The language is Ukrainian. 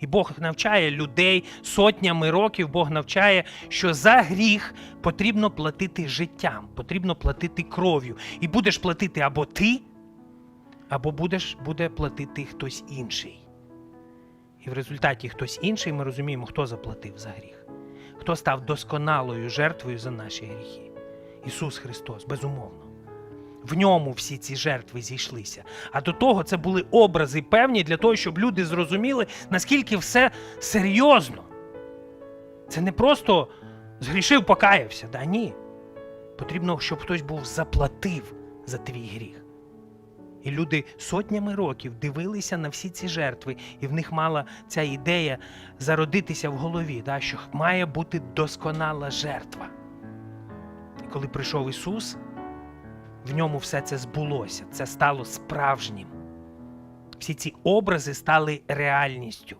І Бог навчає людей сотнями років. Бог навчає, що за гріх потрібно платити життям, потрібно платити кров'ю. І будеш платити або ти, або будеш, буде платити хтось інший. І в результаті хтось інший ми розуміємо, хто заплатив за гріх, хто став досконалою жертвою за наші гріхи. Ісус Христос, безумовно. В ньому всі ці жертви зійшлися. А до того це були образи певні для того, щоб люди зрозуміли, наскільки все серйозно. Це не просто згрішив, покаявся. Да ні. Потрібно, щоб хтось був заплатив за твій гріх. І люди сотнями років дивилися на всі ці жертви, і в них мала ця ідея зародитися в голові, да, що має бути досконала жертва. І коли прийшов Ісус, в ньому все це збулося, це стало справжнім. Всі ці образи стали реальністю.